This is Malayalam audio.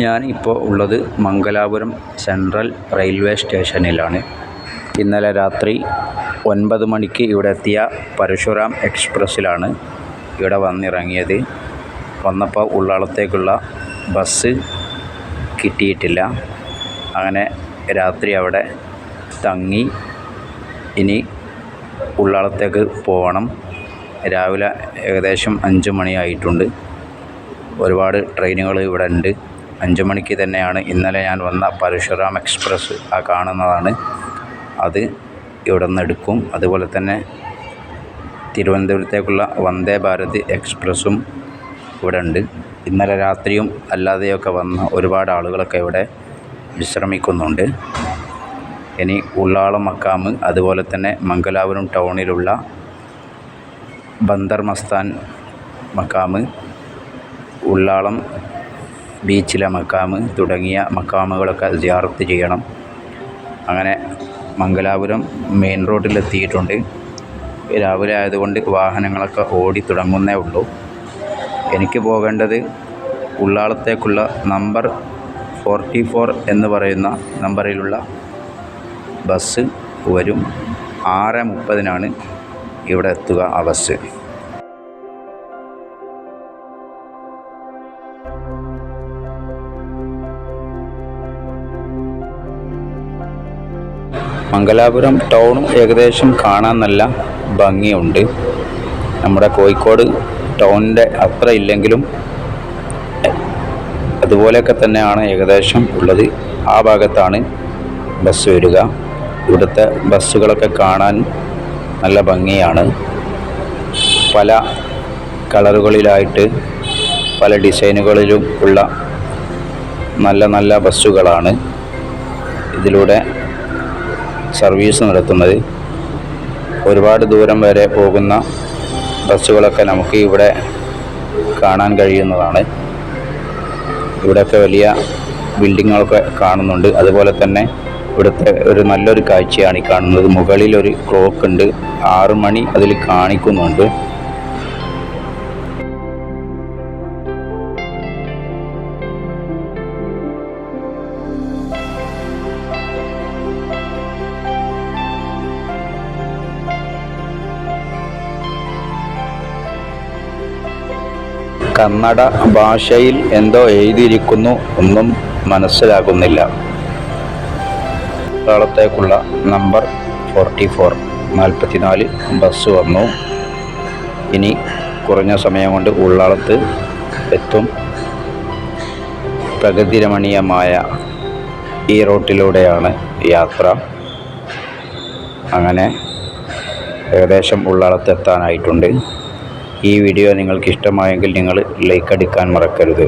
ഞാൻ ഇപ്പോൾ ഉള്ളത് മംഗലാപുരം സെൻട്രൽ റെയിൽവേ സ്റ്റേഷനിലാണ്. ഇന്നലെ രാത്രി ഒൻപത് മണിക്ക് ഇവിടെ എത്തിയ പരശുറാം എക്സ്പ്രസ്സിലാണ് ഇവിടെ വന്നിറങ്ങിയത്. വന്നപ്പോൾ ഉള്ളാളത്തേക്കുള്ള ബസ് കിട്ടിയിട്ടില്ല. അങ്ങനെ രാത്രി അവിടെ തങ്ങി ഇനി ഉള്ളാളത്തേക്ക് പോകണം രാവിലെ ഏകദേശം അഞ്ച് മണിയായിട്ടുണ്ട്. ഒരുപാട് ട്രെയിനുകൾ ഇവിടെ ഉണ്ട് അഞ്ച് മണിക്ക് തന്നെയാണ് ഇന്നലെ ഞാൻ വന്ന പരശുറാം എക്സ്പ്രസ് ആ കാണുന്നതാണ്. അത് ഇവിടെ നിന്ന് എടുക്കും. അതുപോലെ തന്നെ തിരുവനന്തപുരത്തേക്കുള്ള വന്ദേ ഭാരത് എക്സ്പ്രസ്സും ഇവിടെ ഉണ്ട്. ഇന്നലെ രാത്രിയും അല്ലാതെയൊക്കെ വന്ന ഒരുപാട് ആളുകളൊക്കെ ഇവിടെ വിശ്രമിക്കുന്നുണ്ട്. ഇനി ഉള്ളാളം മക്കാമ് അതുപോലെ തന്നെ മംഗലാപുരം ടൗണിലുള്ള ബന്ദർ മസ്താൻ മക്കാമ് ഉള്ളാളം ബീച്ചിലെ മക്കാമ് തുടങ്ങിയ മക്കാമുകളൊക്കെ സിയാറത്ത് ചെയ്യണം. അങ്ങനെ മംഗലാപുരം മെയിൻ റോഡിലെത്തിയിട്ടുണ്ട്. രാവിലെ ആയതുകൊണ്ട് വാഹനങ്ങളൊക്കെ ഓടി തുടങ്ങുന്നേ ഉള്ളൂ. എനിക്ക് പോകേണ്ടത് ഉള്ളാളത്തേക്കുള്ള നമ്പർ ഫോർട്ടി ഫോർ എന്ന് പറയുന്ന നമ്പറിലുള്ള ബസ് വരും. ആറ് മുപ്പതിനാണ് ഇവിടെ എത്തുക ആ ബസ്. മംഗലാപുരം ടൗണും ഏകദേശം കാണാൻ നല്ല ഭംഗിയുണ്ട്. നമ്മുടെ കോഴിക്കോട് ടൗണിന്റെ അത്ര ഇല്ലെങ്കിലും അതുപോലെയൊക്കെ തന്നെയാണ് ഏകദേശം ഉള്ളത്. ആ ഭാഗത്താണ് ബസ് വരിക. ഇവിടുത്തെ ബസ്സുകളൊക്കെ കാണാൻ നല്ല ഭംഗിയാണ്. പല കളറുകളിലായിട്ട് പല ഡിസൈനുകളിലും ഉള്ള നല്ല നല്ല ബസ്സുകളാണ് ഇതിലൂടെ സർവീസ് നടത്തുന്നത്. ഒരുപാട് ദൂരം വരെ പോകുന്ന ബസ്സുകളൊക്കെ നമുക്ക് ഇവിടെ കാണാൻ കഴിയുന്നതാണ്. ഇവിടെയൊക്കെ വലിയ ബിൽഡിങ്ങുകളൊക്കെ കാണുന്നുണ്ട്. അതുപോലെ തന്നെ ഇവിടുത്തെ ഒരു നല്ലൊരു കാഴ്ചയാണ് ഈ കാണുന്നത്. മുകളിൽ ഒരു ക്ലോക്ക് ഉണ്ട്. ആറു മണി അതിൽ കാണിക്കുന്നുണ്ട്. കന്നഡ ഭാഷയിൽ എന്തോ എഴുതിയിരിക്കുന്നു ഒന്നും മനസ്സിലാകുന്നില്ല. കേരളത്തേക്കുള്ള നമ്പർ ഫോർട്ടി ഫോർ. നാൽപ്പത്തിനാല് ബസ് വന്നു. ഇനി കുറഞ്ഞ സമയം കൊണ്ട് ഉള്ളാളത്ത് എത്തും. പ്രകൃതിരമണീയമായ ഈ റോട്ടിലൂടെയാണ് യാത്ര. അങ്ങനെ ഏകദേശം ഉള്ളാളത്ത് എത്താനായിട്ടുണ്ട്. ഈ വീഡിയോ നിങ്ങൾക്ക് ഇഷ്ടമായെങ്കിൽ നിങ്ങൾ ലൈക്ക് അടിക്കാൻ മറക്കരുത്.